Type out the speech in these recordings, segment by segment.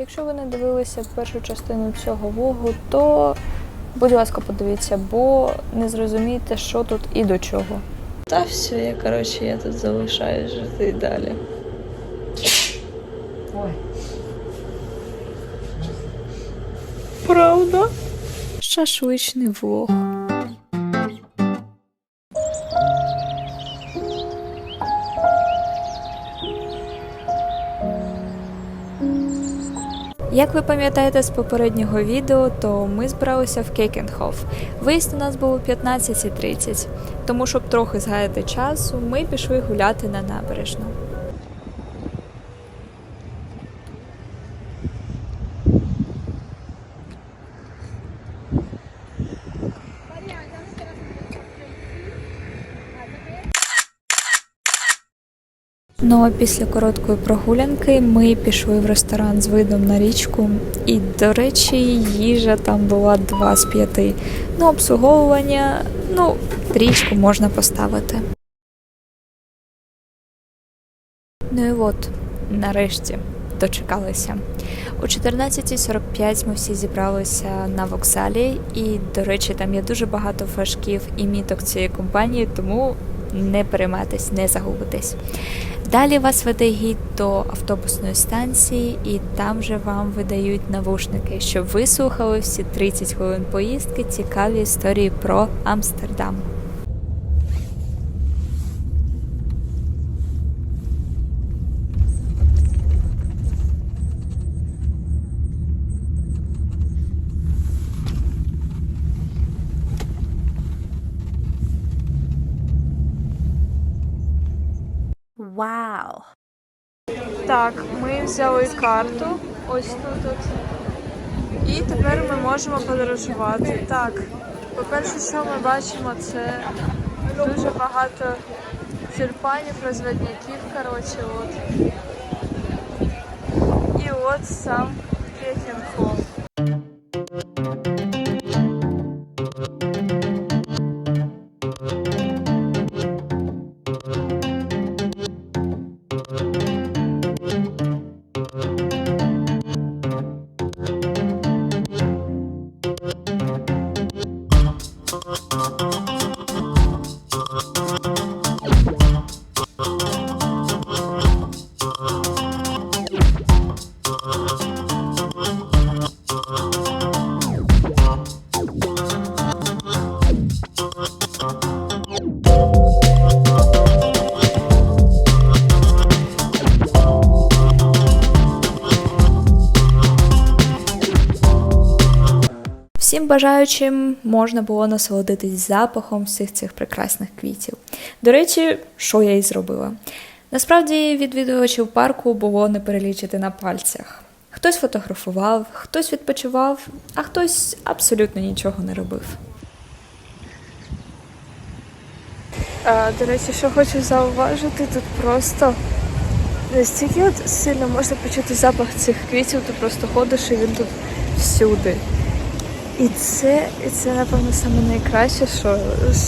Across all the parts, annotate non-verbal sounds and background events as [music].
Якщо ви не дивилися першу частину цього влогу, то будь ласка, подивіться, бо не зрозумієте, що тут і до чого. Та все, я коротше, я тут залишаюсь жити і далі. Ой. Правда? Шашличний влог. Як ви пам'ятаєте з попереднього відео, то ми збиралися в Кейкенхоф. Виїзд у нас був о 15.30, тому щоб трохи згаяти часу, ми пішли гуляти на набережну. Ну а після короткої прогулянки ми пішли в ресторан з видом на річку. І, до речі, їжа там була 2 з 5. Ну, обслуговування, ну, трічку можна поставити. Ну і от, нарешті, дочекалися. О 14.45 ми всі зібралися на вокзалі, і, до речі, там є дуже багато флажків і міток цієї компанії, тому не перейматись, не загубитесь. Далі вас веде гід до автобусної станції, і там же вам видають навушники, щоб ви слухали всі 30 хвилин поїздки цікаві історії про Амстердам. Вау! Так, ми взяли карту ось тут. От. І тепер ми можемо подорожувати. Так, по-перше, що ми бачимо, це дуже багато тюльпанів, розводників, коротше, от. І от сам Кекенхоф. Всім бажаючим можна було насолодитись запахом всіх цих прекрасних квітів. До речі, що я і зробила. Насправді відвідувачів парку було не перелічити на пальцях. Хтось фотографував, хтось відпочивав, а хтось абсолютно нічого не робив. А, до речі, що хочу зауважити, тут просто настільки от сильно можна почути запах цих квітів, ти просто ходиш і він тут всюди. І це, і це напевно саме найкраще, що,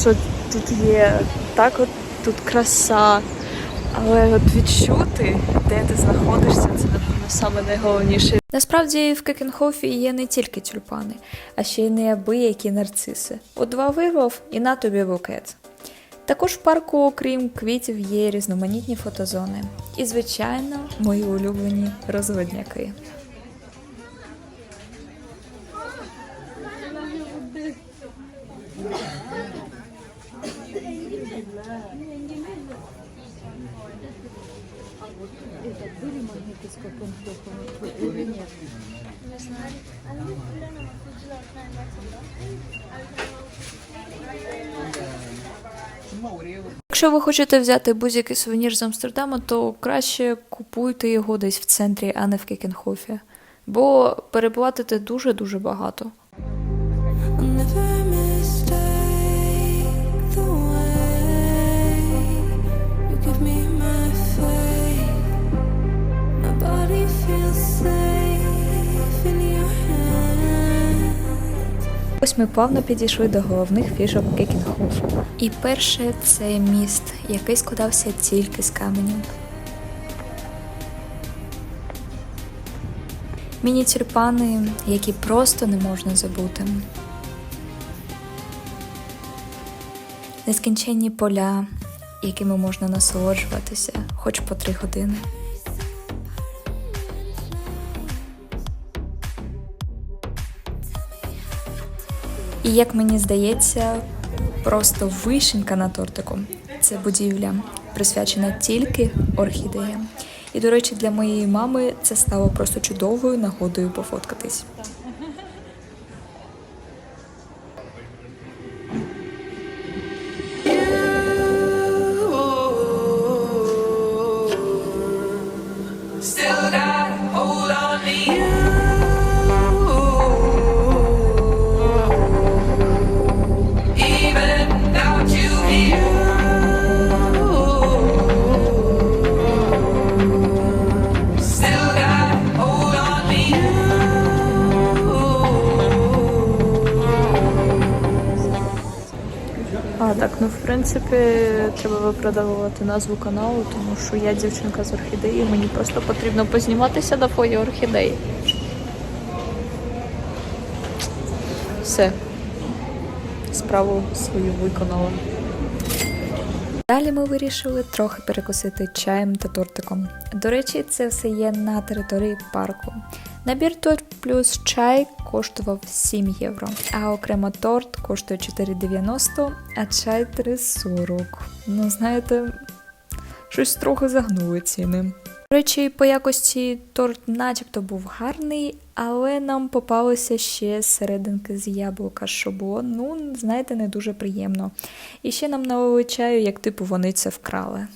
що тут є так, от тут краса. Але от відчути, де ти знаходишся, це напевно саме найголовніше. Насправді в Кекенхофі є не тільки тюльпани, а ще й неабиякі нарциси. От два вирвав і на тобі букет. Також в парку, окрім квітів, є різноманітні фотозони. І, звичайно, мої улюблені розводняки. Якщо ви хочете взяти будь-який сувенір з Амстердаму, то краще купуйте його десь в центрі, а не в Кекенхофі. Бо переплатите дуже-дуже багато. Ось ми плавно підійшли до головних фішок Кекенхофу. І перше це міст, який складався тільки з каменю. Міні-тюльпани, які просто не можна забути. Нескінченні поля, якими можна насолоджуватися хоч по три години. І як мені здається, просто вишенька на тортику це будівля, присвячена тільки орхідеям. І, до речі, для моєї мами це стало просто чудовою нагодою пофоткатись. Так, ну в принципі, треба виправдовувати назву каналу, тому що я дівчинка з орхідеї, мені просто потрібно позніматися на фоні орхідеї. Все. Справу свою виконала. Далі ми вирішили трохи перекусити чаєм та тортиком. До речі, це все є на території парку. Набір торт плюс чай коштував 7 євро, а окремо торт коштує 4,90, а чай 3,40. Ну, знаєте, щось трохи загнули ціни. До речі, по якості торт начебто був гарний, але нам попалися ще серединки з яблука, що було, ну, знаєте, не дуже приємно. І ще нам налили чаю, як типу вони це вкрали.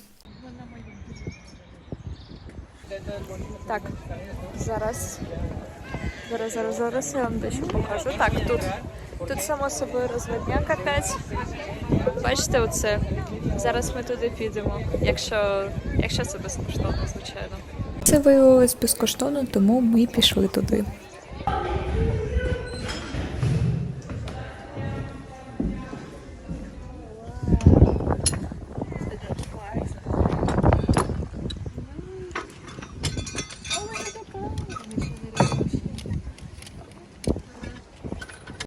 Так, зараз. Зараз, зараз, зараз я вам дещо покажу. Так, тут, тут само собою розводняк опять. Бачите, оце. Зараз ми туди підемо, якщо, якщо це безкоштовно, звичайно. Це виявилось безкоштовно, тому ми пішли туди.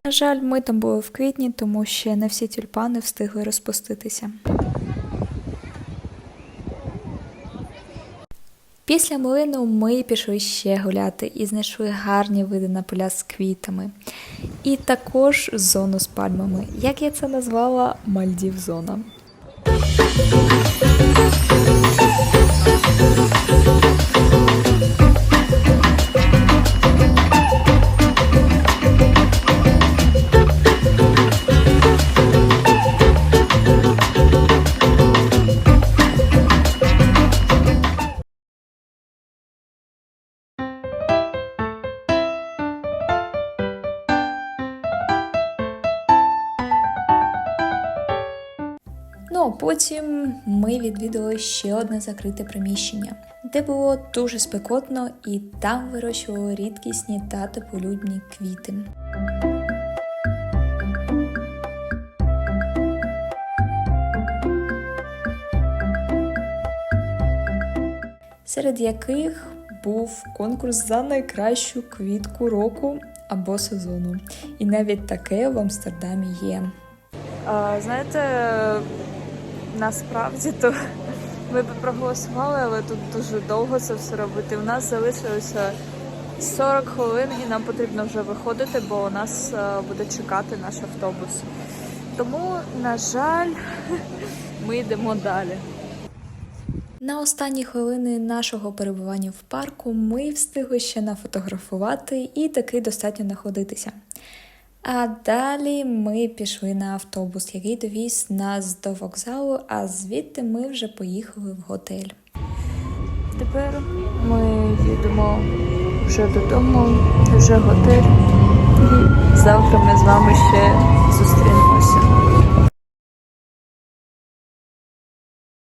На жаль, ми там були в квітні, тому ще не всі тюльпани встигли розпуститися. Після млину ми пішли ще гуляти і знайшли гарні види на поля з квітами. І також зону з пальмами. Як я це назвала, Мальдів зона. Потім ми відвідали ще одне закрите приміщення, де було дуже спекотно, і там вирощували рідкісні та теплолюбні квіти. Серед яких був конкурс за найкращу квітку року або сезону. І навіть таке в Амстердамі є. А, знаєте, насправді то ми б проголосували, але тут дуже довго це все робити. У нас залишилося 40 хвилин і нам потрібно вже виходити, бо у нас е, буде чекати наш автобус. Тому, на жаль, [laughs] ми йдемо далі. На останні хвилини нашого перебування в парку ми встигли ще нафотографувати і таки достатньо находитися. А далі ми пішли на автобус, який довіз нас до вокзалу, а звідти ми вже поїхали в готель. Тепер ми їдемо вже додому, вже готель. І завтра ми з вами ще зустрінемося.